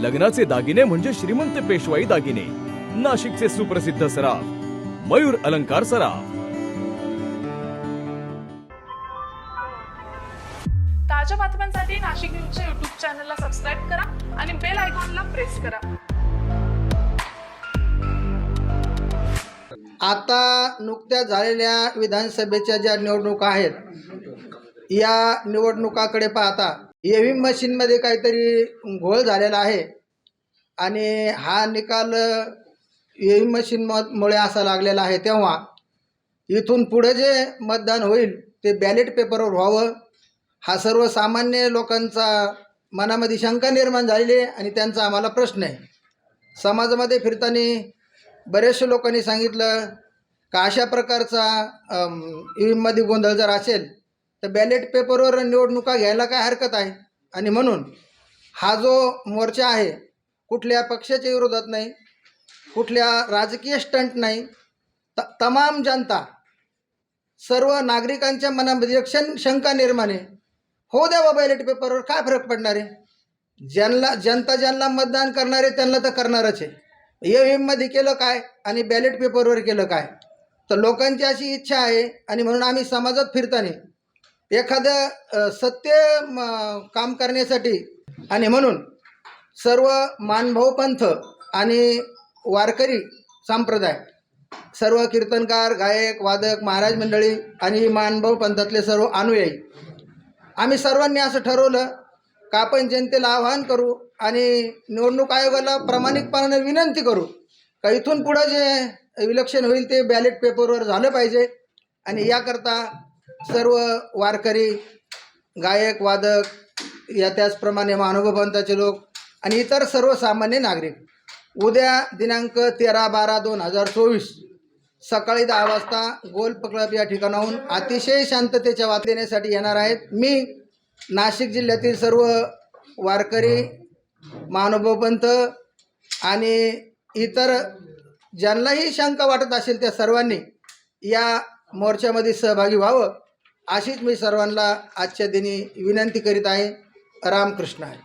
लग्नाचे दागिने म्हणजे श्रीमंत पेशवाई दागिने. नाशिकचे सुप्रसिद्ध सराफ मयूर अलंकार सराफ. ताज्या बातम्यांसाठी नाशिक न्यूजच्या युट्यूब चॅनलला सबस्क्राईब करा आणि बेल आयकॉनला प्रेस करा. आता नुकत्याच झालेल्या विधानसभेच्या ज्या निवडणुका आहेत या निवडणुकाकडे पाहता ईव्हीएम मशीनमध्ये काहीतरी घोळ झालेला आहे. आणि हा निकाल ईव्हीएम मशीनमुळे असा लागलेला आहे तेव्हा इथून पुढे जे मतदान होईल ते बॅलेट पेपरवर व्हावं. हा सर्वसामान्य लोकांचा मनामध्ये शंका निर्माण झालेली आहे आणि त्यांचा आम्हाला प्रश्न आहे. समाजामध्ये फिरताना बरेचशा लोकांनी सांगितलं का अशा प्रकारचा ईव्हीएममध्ये गोंधळ जर असेल तर बॅलेट पेपरवर निवडणुका घ्यायला काय हरकत आहे? आणि म्हणून हा जो मोर्चा आहे कुठल्या पक्षाच्या विरोधात नाही कुठल्या राजकीय स्टंट नाही त तमाम जनता सर्व नागरिकांच्या मनामध्ये एक शंका निर्माण आहे. हो द्यावा बॅलेट पेपरवर काय फरक पडणार आहे? ज्यांना जनता ज्यांना मतदान करणार आहे त्यांना तर करणारच आहे. ए मध्ये केलं काय आणि बॅलेट पेपरवर केलं काय? तर लोकांची अशी इच्छा आहे आणि म्हणून आम्ही समाजात फिरताना एखादं सत्य म, काम करण्यासाठी. आणि म्हणून सर्व मानभाऊ पंथ आणि वारकरी संप्रदाय सर्व कीर्तनकार गायक वादक महाराज मंडळी आणि मानभाऊ पंथातले सर्व अनुयायी. आम्ही सर्वांनी असं ठरवलं का आपण जनतेला आवाहन करू आणि निवडणूक आयोगाला प्रामाणिकपणाने विनंती करू का इथून पुढं जे इलेक्शन होईल ते बॅलेट पेपरवर झालं पाहिजे. आणि याकरता सर्व वारकरी गायक वादक या त्याचप्रमाणे महानुभावपंथाचे लोक आणि इतर सर्वसामान्य नागरिक उद्या दिनांक तेरा बारा दोन हजार चोवीस सकाळी दहा वाजता गोल्फ क्लब या ठिकाणाहून अतिशय शांततेच्या वाद देण्यासाठी येणार आहेत मी नाशिक जिल्ह्यातील सर्व वारकरी महानुभवपंत आणि इतर ज्यांनाही शंका वाटत असेल त्या सर्वांनी या मोर्चामध्ये सहभागी व्हावं अशीच मी सर्वांना आजच्या दिनी विनंती करीत आहे. रामकृष्ण आहे.